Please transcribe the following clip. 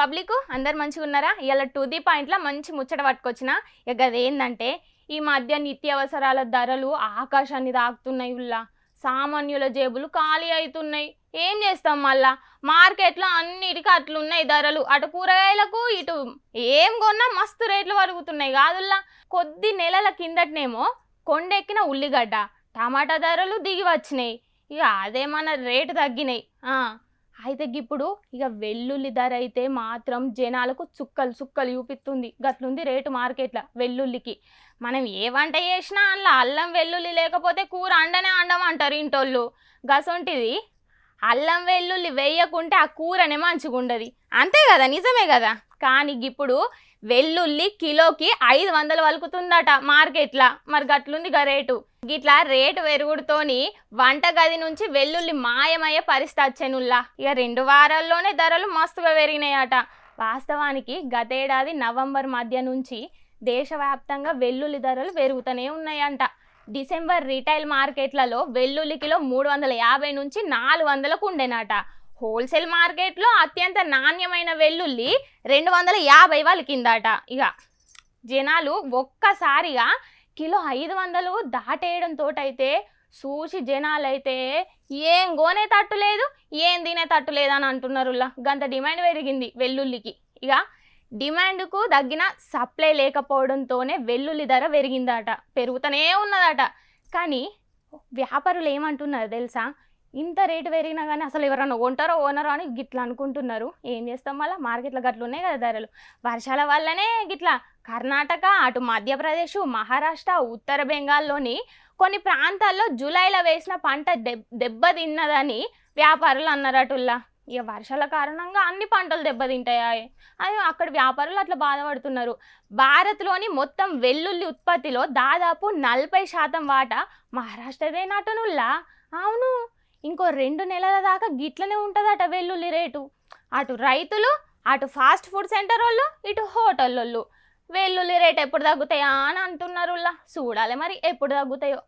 Public అందరు మంచిగా ఉన్నారా? ఇవాళ టు ది పాయింట్లో మంచి ముచ్చట పట్టుకొచ్చిన ఇక అదేంటంటే ఈ మధ్య నిత్యావసరాల ధరలు ఆకాశాన్ని దాకుతున్నాయి ఉల్లా. సామాన్యుల జేబులు ఖాళీ అవుతున్నాయి ఏం చేస్తాం మళ్ళా? మార్కెట్లో అన్నిటికీ అట్లున్నాయి ధరలు. అటు కూరగాయలకు ఇటు ఏం కొన్నా మస్తు రేట్లు పరుగుతున్నాయి కాదుల్లా. కొద్ది నెలల కిందటనేమో కొండెక్కిన ఉల్లిగడ్డ టమాటా ధరలు దిగి వచ్చినాయి. ఇక అదేమన్నా రేటు తగ్గినాయి. అయితే ఇప్పుడు ఇక వెల్లుల్లి ధర అయితే మాత్రం జనాలకు చుక్కలు చుక్కలు చూపిస్తుంది. గట్లుంది రేటు మార్కెట్లో వెల్లుల్లికి. మనం ఏ వంట చేసినా అందులో అల్లం వెల్లుల్లి లేకపోతే కూర అండనే అండమంటారు ఇంటోళ్ళు. గసొంటిది అల్లం వెల్లుల్లి వేయకుంటే ఆ కూరనే మంచిగుండదు. అంతే కదా నిజమే కదా? కానీ ఇప్పుడు వెల్లుల్లి కిలోకి ఐదు వందలు వలుకుతుందట మార్కెట్లా. మరి గట్లుంది గా రేటు? గిట్లా రేటు పెరుగుడుతోని వంటగది నుంచి వెల్లుల్లి మాయమయ్యే పరిస్థితి వచ్చేనుల్లా. ఇక రెండు వారాల్లోనే ధరలు మస్తుగా పెరిగినాయట. వాస్తవానికి గతేడాది నవంబర్ మధ్య నుంచి దేశవ్యాప్తంగా వెల్లుల్లి ధరలు పెరుగుతూనే ఉన్నాయంట. డిసెంబర్ రీటైల్ మార్కెట్లలో వెల్లుల్లి కిలో మూడు వందల యాభై నుంచి నాలుగు వందలకు ఉండేనట. హోల్సేల్ మార్కెట్లో అత్యంత నాణ్యమైన వెల్లుల్లి రెండు వందల యాభై వాళ్ళకిందట ఇక జనాలు ఒక్కసారిగా కిలో ఐదు వందలు దాటేయడంతో అయితే చూసి జనాలైతే ఏం గోనే తట్టు లేదు ఏం తినే తట్టు లేదని అంటున్నారు గంత డిమాండ్ పెరిగింది వెల్లుల్లికి. ఇక డిమాండ్కు తగ్గిన సప్లై లేకపోవడంతోనే వెల్లుల్లి ధర పెరిగిందట పెరుగుతూనే ఉన్నదట. కానీ వ్యాపారులు ఏమంటున్నారు తెలుసా? ఇంత రేటు పెరిగినా కానీ అసలు ఎవరన్నా కొంటారో ఓనరో అని గిట్లా అనుకుంటున్నారు. ఏం చేస్తాం మళ్ళీ? మార్కెట్లో గట్ల ఉన్నాయి కదా ధరలు. వర్షాల వల్లనే గిట్లా కర్ణాటక అటు మధ్యప్రదేశ్ మహారాష్ట్ర ఉత్తర బెంగాల్లోని కొన్ని ప్రాంతాల్లో జూలైలో వేసిన పంట దెబ్బ దెబ్బతిన్నదని వ్యాపారులు అన్నారటుల్లా. ఇక వర్షాల కారణంగా అన్ని పంటలు దెబ్బతింటాయా. అని అక్కడ వ్యాపారులు అట్లా బాధపడుతున్నారు. భారత్లోని మొత్తం వెల్లుల్లి ఉత్పత్తిలో దాదాపు నలభై శాతం వాటా మహారాష్ట్రదే నటనుల్లా. అవును ఇంకో రెండు నెలల దాకా గిట్లనే ఉంటుందట వెల్లుల్లి రేటు. అటు రైతులు అటు ఫాస్ట్ ఫుడ్ సెంటర్ వాళ్ళు ఇటు హోటల్ వాళ్ళు వెల్లుల్లి రేట్ ఎప్పుడు తగ్గుతాయా అని అంటున్నారు చూడాలి మరి ఎప్పుడు తగ్గుతాయో.